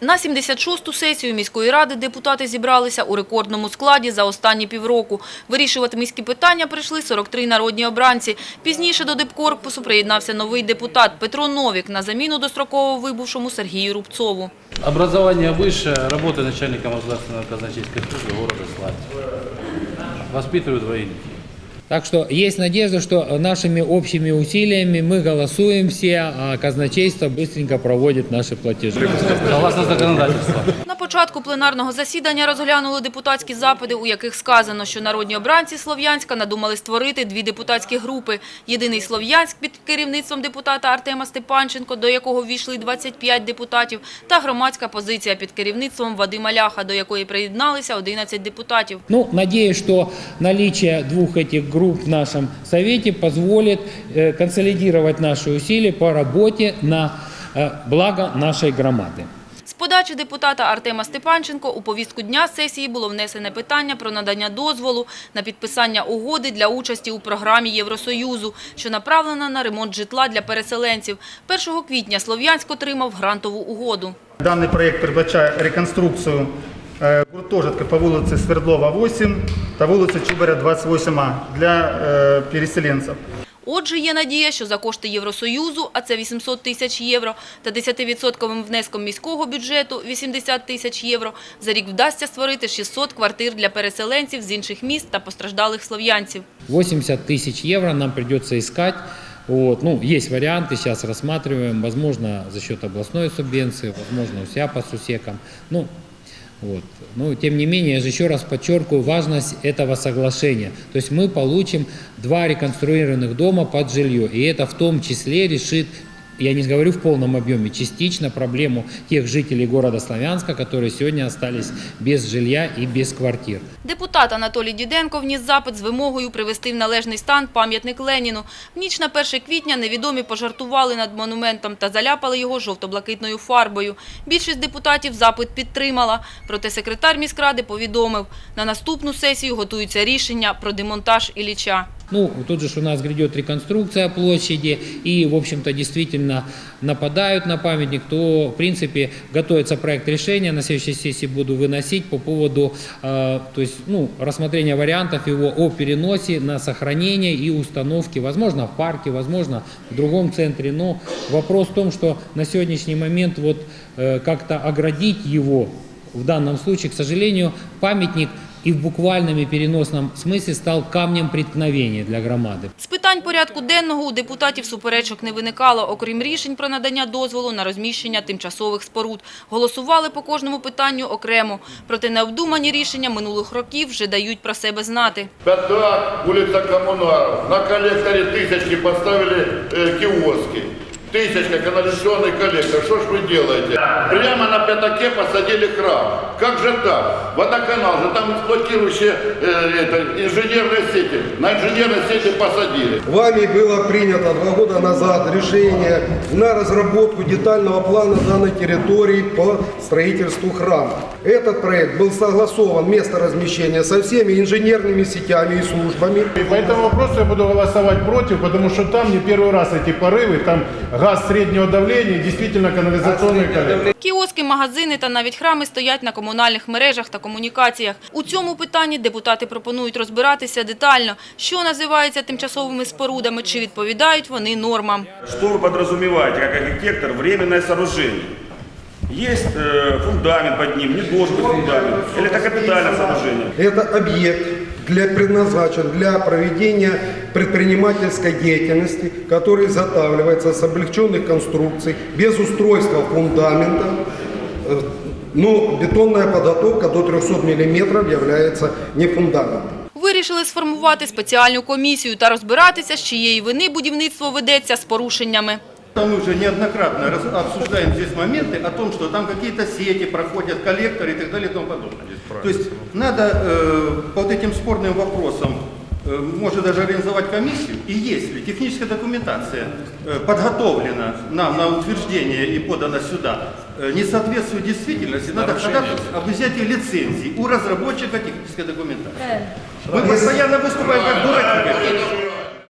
На 76-ту сесію міської ради депутати зібралися у рекордному складі за останні півроку. Вирішувати міські питання прийшли 43 народні обранці. Пізніше до депкорпусу приєднався новий депутат Петро Новік на заміну достроково вибувшому Сергію Рубцову. Образование высшее, работа начальником государственной казначейской службы города Славянска. Воспитываю двоих детей. Так что есть надежда, что нашими общими усилиями мы голосуем все, а казначейство быстренько проводит наши платежи. Согласно законодательству. На початку пленарного засідання розглянули депутатські запити, у яких сказано, що народні обранці Слов'янська надумали створити дві депутатські групи. Єдиний Слов'янськ під керівництвом депутата Артема Степанченко, до якого ввійшли 25 депутатів, та громадська позиція під керівництвом Вадима Ляха, до якої приєдналися 11 депутатів. Ну, надеюсь, что наличие двух этих групп в нашем Совете позволит э, консолидировать наши усилия по работе на э, благо нашей громады. З подачі депутата Артема Степанченко у повістку дня сесії було внесене питання про надання дозволу на підписання угоди для участі у програмі Євросоюзу, що направлена на ремонт житла для переселенців. 1 квітня Слов'янськ отримав грантову угоду. Даний проєкт передбачає реконструкцію е, гуртожитка по вулиці Свердлова, 8 та вулиці Чубаря, 28А для е, переселенців. Отже, є надія, що за кошти Євросоюзу, а це 800 тисяч євро, та 10% внеском міського бюджету – 80 тисяч євро, за рік вдасться створити 600 квартир для переселенців з інших міст та постраждалих слов'янців. 80 тысяч евро нам придется искать. Вот. Ну, есть варианты, сейчас рассматриваем, возможно, за счет областной субвенции, возможно, у себя по сусекам. Ну, вот. Но, тем не менее, я же еще раз подчеркиваю важность этого соглашения. То есть мы получим два реконструированных дома под жилье, и это в том числе решит я не говорю в полном объеме, частично проблему тех жителей города Славянска, которые сегодня остались без жилья и без квартир. Депутат Анатолій Діденко вніс запит з вимогою привести в належний стан пам'ятник Леніну. В ніч на 1 квітня невідомі пожартували над монументом та заляпали його жовто-блакитною фарбою. Більшість депутатів запит підтримала. Проте секретар міськради повідомив, на наступну сесію готується рішення про демонтаж Ілліча. Ну, тут же у нас грядет реконструкция площади, и, в общем-то, действительно нападают на памятник, то, в принципе, готовится проект решения, на следующей сессии буду выносить по поводу, э, то есть, ну, рассмотрения вариантов его о переносе на сохранение и установке, возможно, в парке, возможно, в другом центре, но вопрос в том, что на сегодняшний момент вот э, как-то оградить его в данном случае, к сожалению, памятник и в буквальном и переносном смысле стал камнем преткновения для громады. З питань порядку денного у депутатів суперечок не виникало, окрім рішень про надання дозволу на розміщення тимчасових споруд. Голосували по кожному питанню окремо. Проте необдумані рішення минулих років вже дають про себе знати. Пятак, улица Коммунаров. На коллекторе тысячки поставили э, киоски. Тысячка, канализационный коллектор. Что ж вы делаете? Прямо на пятаке посадили храм. Как же так? Водоканал же там эксплуатирующие э, это, инженерные сети. На инженерные сети посадили. Вами было принято два года назад решение на разработку детального плана данной территории по строительству храма. Этот проект был согласован, место размещения, со всеми инженерными сетями и службами. И по этому вопросу я буду голосовать против, потому что там не первый раз эти порывы, там газ среднего давления, действительно канализационный коллектор. Кіоски, магазини та навіть храми стоять на комунальних мережах та комунікаціях. У цьому питанні депутати пропонують розбиратися детально, що називається тимчасовими спорудами, чи відповідають вони нормам. Что вы подразумеваете как архитектор временное сооружение? Есть э, фундамент под ним, не должен быть фундамент. Или это капитальное сооружение? Это объект для, предназначен для проведения предпринимательской деятельности, который изготавливается с облегченных конструкций, без устройства фундамента, э, но бетонная подготовка до 300 мм является не фундаментом. Вирішили сформувати спеціальну комісію та розбиратися, з чиєї вини будівництво ведеться з порушеннями. Мы уже неоднократно раз- обсуждаем здесь моменты о том, что там какие-то сети проходят, коллекторы и так далее и тому подобное. То есть надо э, по вот этим спорным вопросам, э, может даже организовать комиссию, и если техническая документация э, подготовлена нам на утверждение и подана сюда, э, не соответствует действительности, надо ходатайствовать об взятии лицензии у разработчика технической документации. Мы постоянно выступаем как дураки.